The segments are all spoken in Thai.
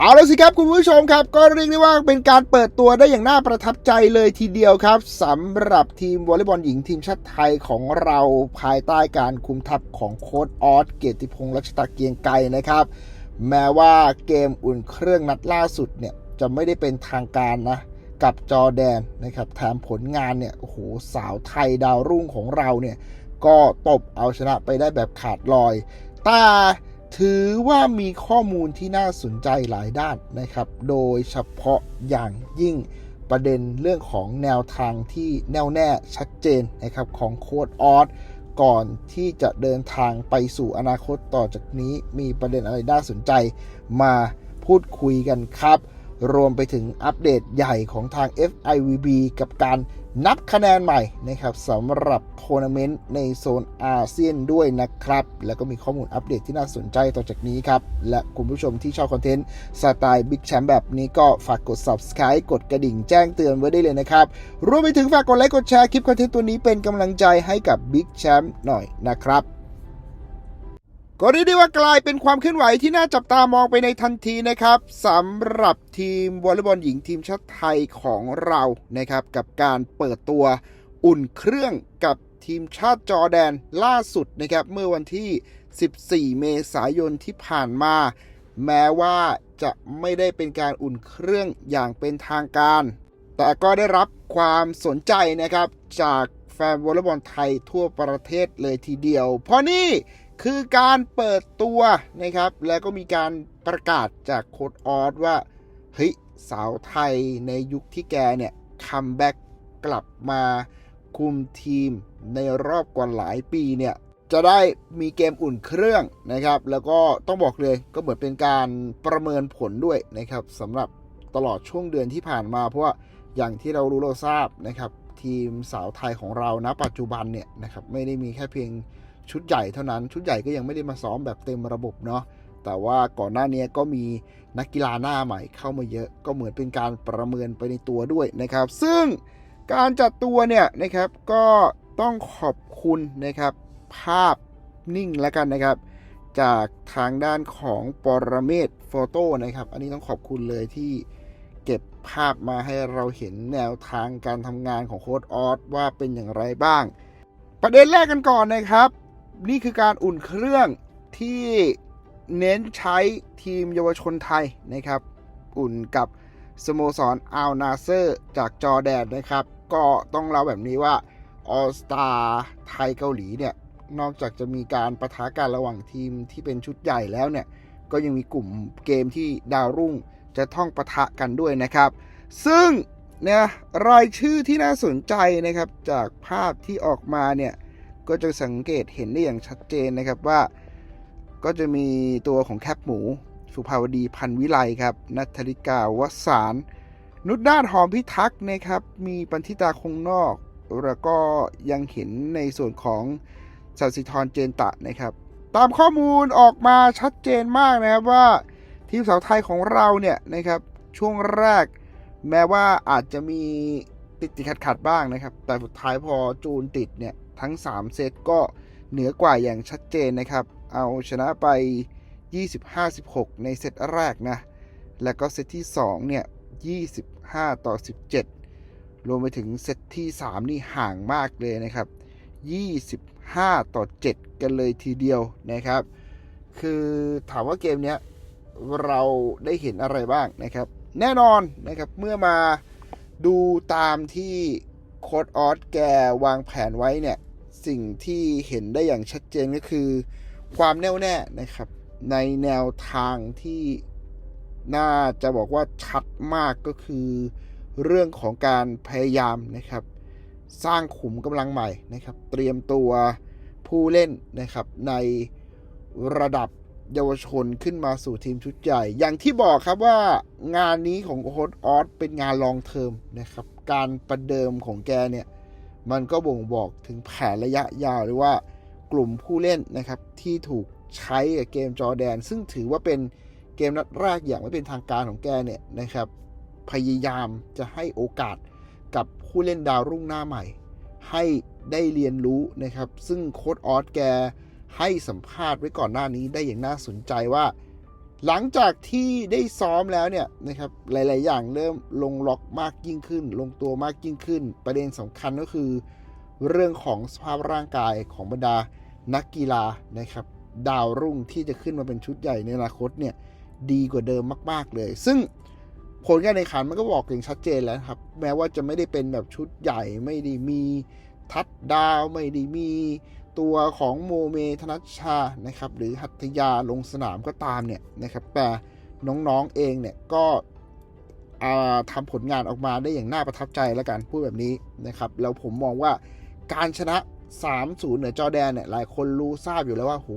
เอาละสิครับคุณผู้ชมครับ ก็เรียกได้ว่าเป็นการเปิดตัวได้อย่างน่าประทับใจเลยทีเดียวครับสำหรับทีมวอลเลย์บอลหญิงทีมชาติไทยของเราภายใต้การคุมทัพของโค้ชออสเกียรติพงษ์รัชตาเกียงไกรนะครับ แม้ว่าเกมอุ่นเครื่องนัดล่าสุดเนี่ยจะไม่ได้เป็นทางการนะกับจอแดนนะครับแถมผลงานเนี่ยโอ้โหสาวไทยดาวรุ่งของเราเนี่ยก็ตบเอาชนะไปได้แบบขาดลอยแต่ ถือว่ามีข้อมูลที่น่าสนใจหลายด้านนะครับ โดยเฉพาะอย่างยิ่งประเด็นเรื่องของแนวทางที่แน่วแน่ชัดเจนนะครับของโค้ดออสก่อนที่จะเดินทางไปสู่อนาคตต่อจากนี้ มีประเด็นอะไรน่าสนใจ มาพูดคุยกันครับ รวมไปถึงอัปเดตใหญ่ของทาง FIVB กับการ นับคะแนนใหม่นะครับสำหรับทัวร์นาเมนต์ในโซนอาเซียนด้วยนะครับ แล้วก็มีข้อมูลอัปเดตที่น่าสนใจต่อจากนี้ครับ และคุณผู้ชมที่ชอบคอนเทนต์สไตล์บิ๊กแชมป์แบบนี้ก็ฝากกด subscribe กดกระดิ่งแจ้งเตือนไว้ได้เลยนะครับ รวมไปถึงฝากกดไลค์กดแชร์คลิปคอนเทนต์ตัวนี้เป็นกำลังใจให้กับบิ๊กแชมป์หน่อยนะครับ ก็เรียกได้ว่ากลายเป็นความเคลื่อนไหวที่น่าจับตามองไปในทันทีนะครับสำหรับทีมวอลเลย์บอลหญิงทีมชาติไทยของเรานะครับ กับการเปิดตัวอุ่นเครื่องกับทีมชาติจอร์แดนล่าสุดนะครับ เมื่อวันที่ 14 เมษายนที่ผ่านมา แม้ว่าจะไม่ได้เป็นการอุ่นเครื่องอย่างเป็นทางการ แต่ก็ได้รับความสนใจนะครับจากแฟนวอลเลย์บอลไทยทั่วประเทศเลยทีเดียว เพราะนี่ คือการเปิดตัวนะครับ แล้วก็มีการประกาศจากโค้ดออสว่า เฮ้ย สาวไทยในยุคที่แกเนี่ยคัมแบ็กกลับมาคุมทีมในรอบกว่าหลายปีเนี่ย จะได้มีเกมอุ่นเครื่องนะครับ แล้วก็ต้องบอกเลยก็เหมือนเป็นการประเมินผลด้วยนะครับสำหรับตลอดช่วงเดือนที่ผ่านมา เพราะว่าอย่างที่เรารู้เราทราบนะครับ ทีมสาวไทยของเรานะปัจจุบันเนี่ยนะครับไม่ได้มีแค่เพียง ชุดใหญ่เท่านั้น ชุดใหญ่ก็ยังไม่ได้มาซ้อมแบบเต็มระบบเนาะแต่ว่าก่อนหน้านี้ก็มีนักกีฬาหน้าใหม่เข้ามาเยอะก็เหมือนเป็นการประเมินไปในตัวด้วยนะครับ ซึ่งการจัดตัวเนี่ยนะครับก็ต้องขอบคุณนะครับภาพนิ่งแล้วกันนะครับ จากทางด้านของปรเมศโฟโต้นะครับ อันนี้ต้องขอบคุณเลยที่เก็บภาพมาให้เราเห็นแนวทางการทำงานของโค้ดออสว่าเป็นอย่างไรบ้าง ประเด็นแรกกันก่อนนะครับ นี่คือการอุ่นเครื่องที่เน้นใช้ทีมเยาวชนไทยนะครับ อุ่นกับสโมสรอัลนาเซอร์จากจอแดนนะครับ ก็ต้องเล่าแบบนี้ว่าออสตาไทยเกาหลีเนี่ย นอกจากจะมีการประทะกันระหว่างทีมที่เป็นชุดใหญ่แล้วเนี่ย ก็ยังมีกลุ่มเกมที่ดาวรุ่งจะท่องปะทะกันด้วยนะครับ ซึ่งเนี่ยรายชื่อที่น่าสนใจนะครับจากภาพที่ออกมาเนี่ย ก็จะสังเกตเห็นได้อย่างชัดเจนนะครับว่า ก็จะมีตัวของแคปหมู สุภาวดีพันวิไลครับนัทริกาวสาร นุดนาถหอมพิทักษ์นะครับ มีปันธิตาคงนอก แล้วก็ยังเห็นในส่วนของสัสิธรเจนตะนะครับ ตามข้อมูลออกมาชัดเจนมากนะครับว่าทีมสาวไทยของเราเนี่ยนะครับช่วงแรก แม้ว่าอาจจะมีติดติดขัดขัดบ้างนะครับ แต่สุดท้ายพอจูนติดเนี่ย ทั้ง 3 เซตก็เหนือกว่าอย่างชัดเจนนะครับ เอาชนะไป 25-16 ในเซตแรกนะ แล้วก็เซตที่ 2 เนี่ย 25 ต่อ 17 รวมไปถึงเซตที่ 3 นี่ห่างมากเลยนะครับ 25 ต่อ 7 กันเลยทีเดียวนะครับ คือถามว่าเกมเนี้ยเราได้เห็นอะไรบ้างนะครับ แน่นอนนะครับเมื่อมาดูตามที่โค้ดออสแกวางแผนไว้เนี่ย สิ่งที่เห็นได้อย่างชัดเจนก็คือ ความแน่วแน่นะครับ ในแนวทางที่น่าจะบอกว่าชัดมากก็คือ เรื่องของการพยายามนะครับ สร้างขุมกำลังใหม่นะครับ เตรียมตัวผู้เล่นนะครับ ในระดับเยาวชนขึ้นมาสู่ทีมชุดใหญ่ อย่างที่บอกครับว่างานนี้ของโค้ดออสเป็นงานลองเทอมนะครับ การประเดิมของแกเนี่ย มันก็บ่งบอกถึงแผนระยะยาวหรือว่ากลุ่มผู้เล่นนะครับที่ถูกใช้กับเกมจอแดน ซึ่งถือว่าเป็นเกมนัดแรกอย่างไม่เป็นทางการของแกเนี่ยนะครับ พยายามจะให้โอกาสกับผู้เล่นดาวรุ่งหน้าใหม่ ให้ได้เรียนรู้นะครับ ซึ่งโค้ดออสแกให้สัมภาษณ์ไว้ก่อนหน้านี้ได้อย่างน่าสนใจว่า หลังจากที่ได้ซ้อมแล้วเนี่ยนะครับหลาย ๆ อย่างเริ่มลงล็อกมากยิ่งขึ้น ลงตัวมากยิ่งขึ้น ประเด็นสำคัญก็คือ เรื่องของสภาพร่างกายของบรรดานักกีฬานะครับดาวรุ่งที่จะขึ้นมาเป็นชุดใหญ่ในอนาคตเนี่ยดีกว่าเดิมมาก ๆ เลย ซึ่งผลการแข่งขันมันก็บอกอย่างชัดเจนแล้วครับ แม้ว่าจะไม่ได้เป็นแบบชุดใหญ่ไม่ได้มีทัดดาวไม่ได้มี ตัวของโมเมธนัชชานะครับหรือหัตถยาลงสนามก็ตามเนี่ยนะครับแต่น้องๆเองเนี่ยก็อ่าทำผลงานออกมาได้อย่างน่าประทับใจแล้วกันพูดแบบนี้นะครับแล้วผมมองว่าการชนะ 3-0 เหนือจอแดนเนี่ยหลายคนรู้ทราบอยู่แล้วว่าโห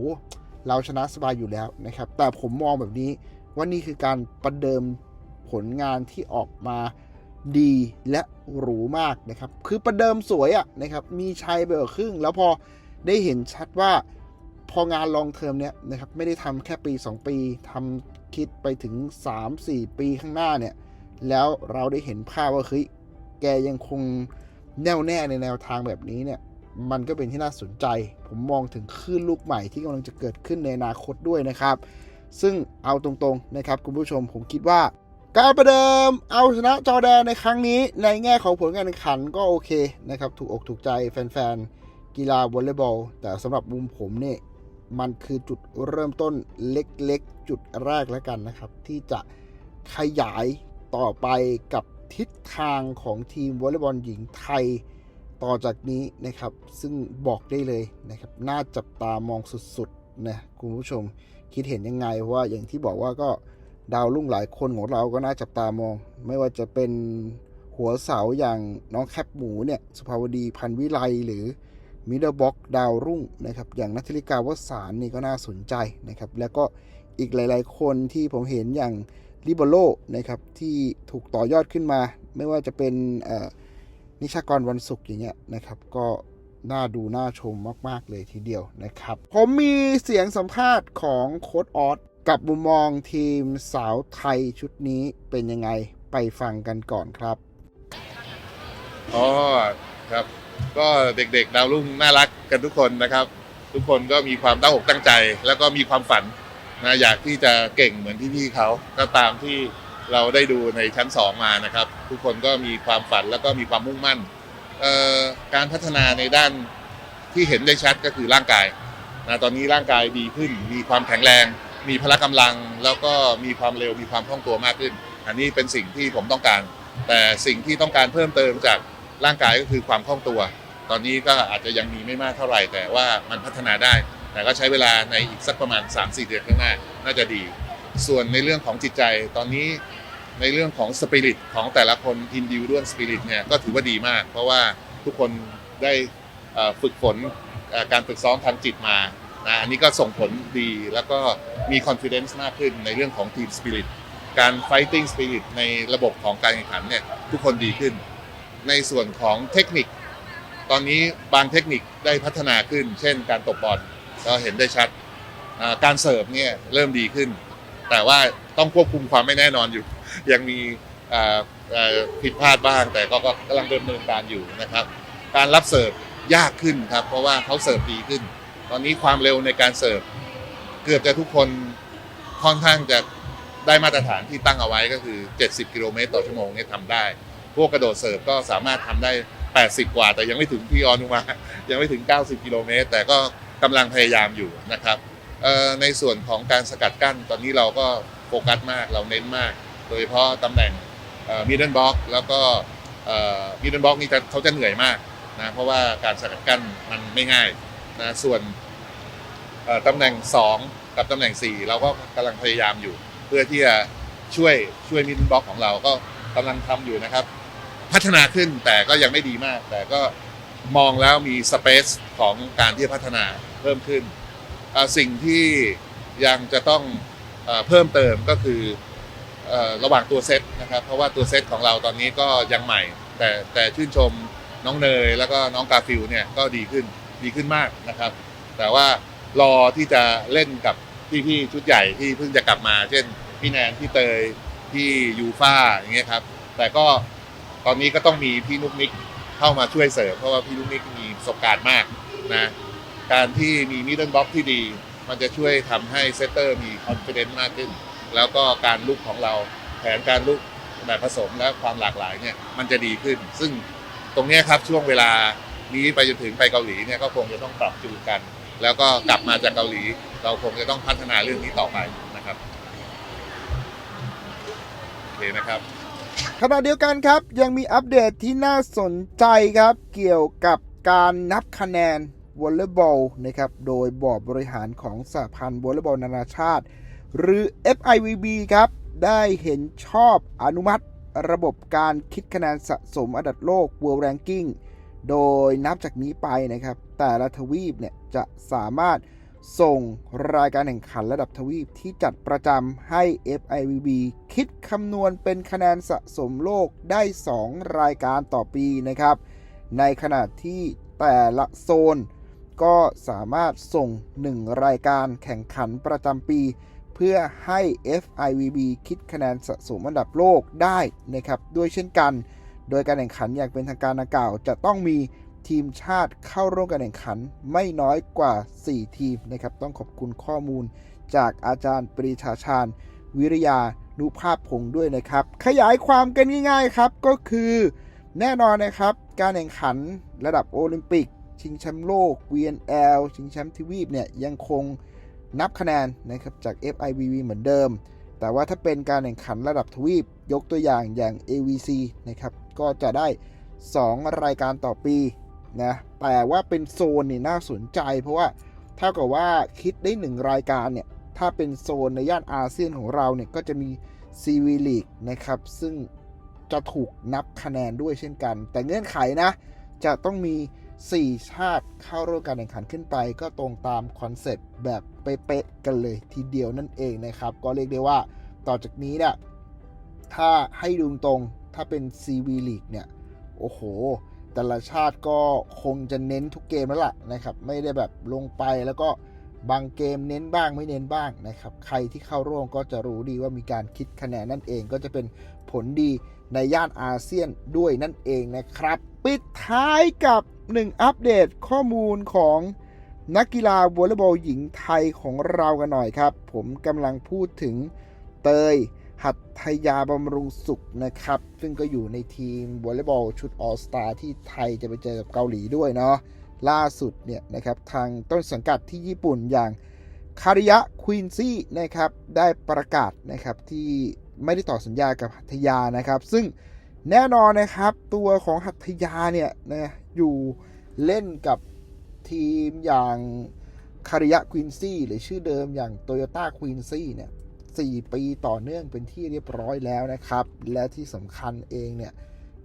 เราชนะสบายอยู่แล้วนะครับแต่ผมมองแบบนี้ว่านี่คือการประเดิมผลงานที่ออกมาดีและหรูมากนะครับ คือประเดิมสวยอะนะครับ มีชัยไปกว่าครึ่ง แล้วพอ ได้เห็นชัดว่าพองานลองเทอมเนี้ยนะครับไม่ได้ทำแค่ปี 2 ปีทำคิดไปถึง 3-4 ปีข้างหน้าเนี่ยแล้วเราได้เห็นภาพว่าเฮ้ยแกยังคงแน่วแน่ในแนวทางแบบนี้เนี่ยมันก็เป็นที่น่าสนใจ ผมมองถึงคลื่นลูกใหม่ที่กำลังจะเกิดขึ้นในอนาคตด้วยนะครับ ซึ่งเอาตรงๆนะครับคุณผู้ชมผมคิดว่า การประเดิมเอาชนะจอแดนในครั้งนี้ในแง่ของผลการแข่งขันก็โอเคนะครับถูกอกถูกใจแฟนๆ กีฬาวอลเลย์บอล แต่สำหรับมุมผมเนี่ยมันคือจุดเริ่มต้นเล็กๆ จุดแรกแล้วกันนะครับ ที่จะขยายต่อไปกับทิศทางของทีมวอลเลย์บอลหญิงไทยต่อจากนี้นะครับ ซึ่งบอกได้เลยนะครับ น่าจับตามองสุดๆนะคุณผู้ชมคิดเห็นยังไงว่าอย่างที่บอกว่าก็ดาวรุ่งหลายคนของเราก็น่าจับตามอง ไม่ว่าจะเป็นหัวเสาอย่างน้องแคปหมูเนี่ยสุภาวดีพันวิไลหรือ มิดเดิลบ็อกดาวรุ่งนะครับอย่างนัทธริกาวสารนี่ก็น่าสนใจนะครับแล้วก็อีกหลาย ๆ คนที่ผมเห็นอย่างลิเบโรนะครับที่ถูกต่อยอดขึ้นมา ไม่ว่าจะเป็นนิชากรวันศุกร์อย่างเงี้ยนะครับก็น่าดูน่าชมมาก ๆ เลยทีเดียวนะครับ ผมมีเสียงสัมภาษณ์ของโค้ดออสกับมุมมองทีมสาวไทยชุดนี้เป็นยังไงไปฟังกันก่อนครับ อ๋อครับ ก็เด็กๆ ดาวรุ่งน่ารักกันทุกคนนะครับ ทุกคนก็มีความตั้งอกตั้งใจ แล้วก็มีความฝันนะอยากที่จะเก่งเหมือนพี่ๆเขาก็ตามที่เราได้ดูในชั้นสองมานะครับ ทุกคนก็มีความฝันแล้วก็มีความมุ่งมั่นการพัฒนาในด้านที่เห็นได้ชัดก็คือร่างกายนะตอนนี้ร่างกายดีขึ้น มีความแข็งแรง มีพละกำลัง แล้วก็มีความเร็วมีความคล่องตัวมากขึ้น อันนี้เป็นสิ่งที่ผมต้องการ แต่สิ่งที่ต้องการเพิ่มเติมจาก ร่างกายก็คือความคล่องตัว ตอนนี้ก็อาจจะยังมีไม่มากเท่าไหร่ แต่ว่ามันพัฒนาได้ แต่ก็ใช้เวลาในอีกสักประมาณ 3-4 เดือนข้างหน้า น่าจะดี ส่วนในเรื่องของจิตใจตอนนี้ในเรื่องของสปิริตของแต่ละคนอินดิวด้วนสปิริตเนี่ยก็ถือว่าดีมาก เพราะว่าทุกคนได้ฝึกฝนการฝึกซ้อมทางจิตมานะอันนี้ก็ส่งผลดีแล้วก็มี confidence มากขึ้นในเรื่องของทีมสปิริตการ fighting spirit ในระบบของการแข่งขันเนี่ยทุกคนดีขึ้น ในส่วนของเทคนิค ตอนนี้บางเทคนิคได้พัฒนาขึ้น เช่น การตบบอลก็เห็นได้ชัดการเสิร์ฟเนี่ยเริ่มดีขึ้น แต่ว่าต้องควบคุมความไม่แน่นอนอยู่ ยังมีผิดพลาดบ้าง แต่ก็กำลังดำเนินการอยู่นะครับ การรับเสิร์ฟยากขึ้นครับ เพราะว่าเขาเสิร์ฟดีขึ้น ตอนนี้ความเร็วในการเสิร์ฟเกือบจะทุกคนค่อนข้างจะได้มาตรฐานที่ตั้งเอาไว้ก็คือ 70 กิโลเมตรต่อชั่วโมงเนี่ยทำได้ พวกกระโดดเสิร์ฟก็สามารถทำได้ 80 กว่า แต่ยังไม่ถึงพี่ออนุมา ยังไม่ถึง 90 กิโลเมตร แต่ก็กำลังพยายามอยู่นะครับในส่วนของการสกัดกั้นตอนนี้เราก็โฟกัสมากเราเน้นมาก โดยเฉพาะตำแหน่งมิดเดิลบล็อกแล้วก็มิดเดิลบล็อกนี่เขาจะเหนื่อยมากนะเพราะว่าการสกัดกั้นมันไม่ง่ายนะส่วนตำแหน่ง 2 กับตำแหน่ง 4 เราก็กำลังพยายามอยู่ เพื่อที่จะช่วยช่วยมิดเดิลบล็อกของเราก็กำลังทำอยู่นะครับ พัฒนาขึ้นแต่ก็ยังไม่ดีมาก แต่ก็มองแล้วมีสเปซของการที่จะพัฒนาเพิ่มขึ้น สิ่งที่ยังจะต้องเพิ่มเติมก็คือเออระหว่างตัวเซตนะครับเพราะว่าตัวเซตของเราตอนนี้ก็ยังใหม่ แต่แต่ชื่นชมน้องเนย แล้วก็น้องกาฟิลเนี่ยก็ดีขึ้นดีขึ้นมากนะครับ แต่ว่ารอที่จะเล่นกับพี่ๆชุดใหญ่ที่เพิ่งจะกลับมา เช่นพี่แนนพี่เตยพี่ยูฟ่าอย่างเงี้ยครับแต่ก็ ตอนนี้ก็ต้องมีพี่นุกนิกเข้ามาช่วยเสริมเพราะว่าพี่นุกนิกมีประสบการณ์มากนะการที่มีมิดเดิลบล็อกที่ดี มันจะช่วยทำให้เซตเตอร์มีคอนฟ idence มากขึ้น แล้วก็การลุกของเราแผนการลุกแบบผสมและความหลากหลายเนี่ยมันจะดีขึ้น ซึ่งตรงนี้ครับช่วงเวลานี้ไปจนถึงไปเกาหลีเนี่ยก็คงจะต้องปรับจูนกัน แล้วก็กลับมาจากเกาหลี เราคงจะต้องพัฒนาเรื่องนี้ต่อไปนะครับโอเคนะครับ ขณะเดียวกันครับ ยังมีอัปเดตที่น่าสนใจครับ เกี่ยวกับการนับคะแนนวอลเลย์บอลนะครับ โดยบอร์ดบริหารของสหพันธ์วอลเลย์บอลนานาชาติ หรือ FIVB ครับ ได้เห็นชอบอนุมัติระบบการคิดคะแนนสะสมอันดับโลก World Ranking โดยนับจากนี้ไปนะครับ แต่ละทวีปเนี่ยจะสามารถ ส่งรายการแข่งขันระดับทวีปที่จัดประจำให้ FIVB คิดคำนวณเป็นคะแนนสะสมโลกได้ 2 รายการต่อปีนะครับ ในขณะที่แต่ละโซน ก็สามารถส่ง 1 รายการแข่งขันประจำปี เพื่อให้ FIVB คิดคะแนนสะสมอันดับโลกได้นะครับด้วยเช่นกัน โดยการแข่งขันอย่างเป็นทางการดังกล่าวจะต้องมี ทีมชาติเข้าร่วมการแข่งขันไม่น้อยกว่า 4 ทีมนะครับ ต้องขอบคุณข้อมูลจากอาจารย์ปรีชาชาญ วิริยานุภาพพงศ์ด้วยนะครับ ขยายความกันง่ายๆครับก็คือแน่นอนนะครับ การแข่งขันระดับโอลิมปิก ชิงแชมป์โลก VNL ชิงแชมป์ทวีปเนี่ยยังคงนับคะแนนนะครับจาก FIVB เหมือนเดิม แต่ว่าถ้าเป็นการแข่งขันระดับทวีป ยกตัวอย่างอย่าง AVC นะครับก็จะได้ 2 รายการต่อปี นะแต่ว่าเป็นโซนนี่น่าสนใจ เพราะว่าเท่ากับว่าคิดได้1รายการเนี่ยถ้าเป็นโซนในย่านอาเซียนของเราเนี่ยก็จะมี CV League นะครับ ซึ่งจะถูกนับคะแนนด้วยเช่นกัน แต่เงื่อนไขนะ จะต้องมี 4 ชาติเข้าร่วมการแข่งขันขึ้นไป ก็ตรงตามคอนเซ็ปต์แบบเป๊ะๆกันเลยทีเดียวนั่นเองนะครับ ก็เรียกได้ว่าต่อจากนี้เนี่ยถ้าให้ดูตรงถ้าเป็น CV League เนี่ย โอ้โห แต่ละชาติก็คงจะเน้นทุกเกมแล้วล่ะนะครับ ไม่ได้แบบลงไปแล้วก็บางเกมเน้นบ้างไม่เน้นบ้างนะครับ ใครที่เข้าร่วมก็จะรู้ดีว่ามีการคิดคะแนนนั่นเองก็จะเป็นผลดีในย่านอาเซียนด้วยนั่นเองนะครับ ปิดท้ายกับ 1 อัปเดตข้อมูลของนักกีฬาวอลเลย์บอลหญิงไทยของเรากันหน่อยครับ ผมกำลังพูดถึงเตย หัตถยาบำรุงสุขนะครับ ซึ่งก็อยู่ในทีมวอลเลย์บอลชุดออสตาที่ไทยจะไปเจอกับเกาหลีด้วยเนาะล่าสุดเนี่ยนะครับทางต้นสังกัดที่ญี่ปุ่นอย่างคาริยะควีนซี่นะครับได้ประกาศนะครับที่ไม่ได้ต่อสัญญากับหัตถยานะครับ ซึ่งแน่นอนนะครับตัวของหัตถยาเนี่ยนะอยู่เล่นกับทีมอย่างคาริยะควีนซี่หรือชื่อเดิมอย่างโตโยต้าควีนซี่เนี่ย 4 ปีต่อเนื่องเป็นที่เรียบร้อยแล้วนะครับ และที่สำคัญเองเนี่ย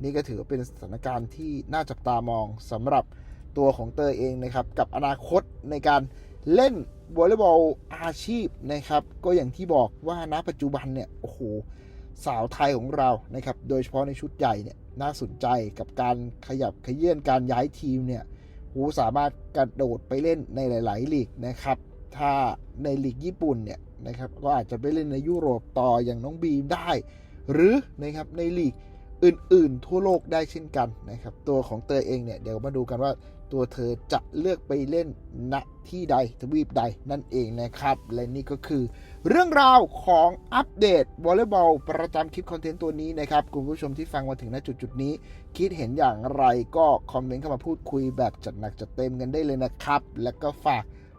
นี่ก็ถือเป็นสถานการณ์ที่น่าจับตามองสำหรับตัวของเตยเองนะครับกับอนาคตในการเล่นวอลเลย์บอลอาชีพนะครับ ก็อย่างที่บอกว่าณปัจจุบันเนี่ยโอ้โหสาวไทยของเรานะครับ โดยเฉพาะในชุดใหญ่เนี่ยน่าสนใจกับการขยับขยื่นการย้ายทีมเนี่ยโหสามารถกระโดดไปเล่นในหลาย ๆ ลีกนะครับ ถ้าในลีกญี่ปุ่นเนี่ย นะครับก็อาจจะไปเล่นในยุโรปต่ออย่างน้องบีมได้ หรือนะครับในลีกอื่นๆ ทั่วโลกได้เช่นกันนะครับตัวของเตยเองเนี่ยเดี๋ยวมาดูกันว่าตัวเธอจะเลือกไปเล่นณที่ใดทวีปใดนั่นเองนะครับ และนี่ก็คือ เรื่องราวของอัปเดตวอลเลย์บอลประจำคลิปคอนเทนต์ตัวนี้นะครับ คุณผู้ชมที่ฟังมาถึงณจุดจุดๆนี้ คิดเห็นอย่างไรก็คอมเมนต์เข้ามาพูดคุยแบบจัดหนักจัดเต็มกันได้เลยนะครับ แล้วก็ฝาก